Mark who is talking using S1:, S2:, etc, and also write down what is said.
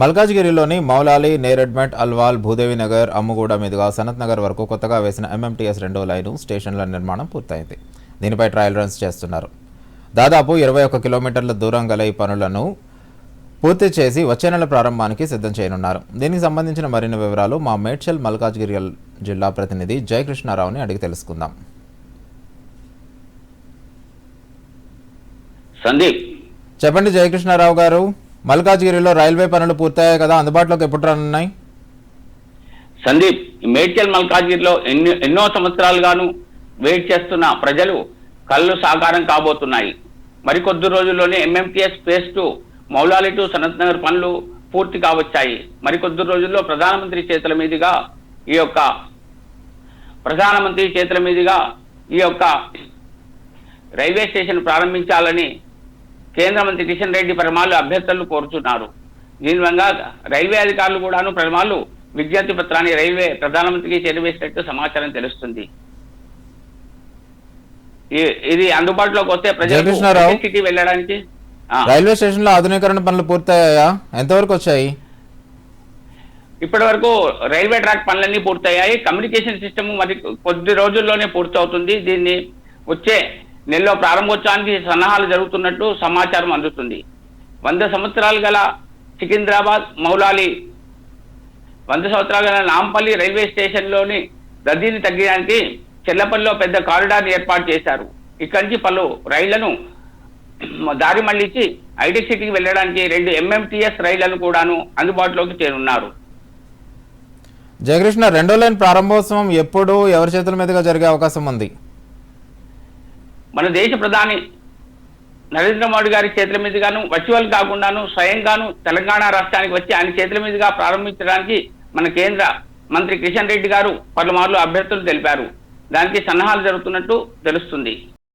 S1: మల్కాజ్గిరిలోని మౌలాలి నేరెడ్మెట్ అల్వాల్ భూదేవి నగర్ అమ్ముగూడ మీదుగా సనత్ నగర్ వరకు కొత్తగా వేసిన ఎంఎంటీఎస్ రెండో లైను స్టేషన్ల నిర్మాణం పూర్తయింది. దీనిపై ట్రయల్ రన్స్ చేస్తున్నారు. దాదాపు ఇరవై ఒక్క కిలోమీటర్ల దూరం గల ఈ పనులను పూర్తి చేసి వచ్చే నెల ప్రారంభానికి సిద్ధం చేయనున్నారు. దీనికి సంబంధించిన మరిన్ని వివరాలు మా మేడ్చల్ మల్కాజ్గిరి జిల్లా ప్రతినిధి జయకృష్ణారావుని అడిగి తెలుసుకుందాం.
S2: సందీప్.
S1: చెప్పండి జయకృష్ణారావు గారు. మల్కాజ్గిరిలో రైల్వే పనులు పూర్తయ్యాయి కదా అందుబాటులోకి ఎప్పుడు రానున్నాయి?
S2: సందీప్ మేడ్చల్ మల్కాజ్గిరిలో ఎన్నో ఎన్నో సంవత్సరాలుగాను వెయిట్ చేస్తున్న ప్రజలు కళ్ళు సాకారం కాబోతున్నాయి. మరికొద్ది రోజుల్లోనే MMTS phase two Moulali to Sanath Nagar పనులు పూర్తి కావచ్చాయి. మరికొద్ది రోజుల్లో ప్రధానమంత్రి చేతుల మీదుగా ఈ యొక్క ప్రధానమంత్రి చేతుల మీదుగా ఈ యొక్క రైల్వే స్టేషన్ ప్రారంభించాలని కేంద్ర మంత్రి కిషన్ రెడ్డి పరమాలు అభ్యర్థులు కోరుతున్నారు దీని వల్ల రైల్వే అధికారులు కూడాను పరమాలు విజ్ఞప్తి పత్రాన్ని రైల్వే ప్రధానమంత్రికి చేరవేసినట్టు సమాచారం తెలుస్తుంది. ఇది అందుబాటులోకి వస్తే ప్రజలకు వెళ్ళడానికి
S1: రైల్వే స్టేషన్లో ఆధునీకరణ పనులు పూర్తయ్యాయా? ఎంతవరకు వచ్చాయి?
S2: ఇప్పటి వరకు రైల్వే ట్రాక్ పనులన్నీ పూర్తయ్యాయి. కమ్యూనికేషన్ సిస్టమ్ మరి కొద్ది రోజుల్లోనే పూర్తవుతుంది. దీన్ని వచ్చే నెలలో ప్రారంభోత్సవానికి సన్నాహాలు జరుగుతున్నట్టు సమాచారం అందుతుంది. వంద సంవత్సరాలు గల సికింద్రాబాద్ మౌలాలి వంద సంవత్సరాలు గల నాంపల్లి రైల్వే స్టేషన్లోని రద్దీని తగ్గడానికి చెల్లపల్లిలో పెద్ద కారిడార్ ఏర్పాటు చేశారు. ఇక్కడి నుంచి పలు రైళ్ళను దారి మళ్ళించి ఐటీ సిటీకి వెళ్ళడానికి రెండు ఎంఎంటీఎస్ రైళ్ళను కూడాను అందుబాటులోకి చేరున్నారు.
S1: జయకృష్ణ రెండో లైన్ ప్రారంభోత్సవం ఎప్పుడు ఎవరి చేతుల మీదుగా జరిగే అవకాశం ఉంది?
S2: మన దేశ ప్రధాని నరేంద్ర మోడీ గారి చేతుల మీదుగాను వర్చువల్ కాకుండాను స్వయంగాను తెలంగాణ రాష్ట్రానికి వచ్చి ఆయన చేతుల మీదుగా ప్రారంభించడానికి మన కేంద్ర మంత్రి కిషన్ రెడ్డి గారు పలుమార్లు అభ్యర్థులు తెలిపారు. దానికి సన్నాహాలు జరుగుతున్నట్టు తెలుస్తుంది.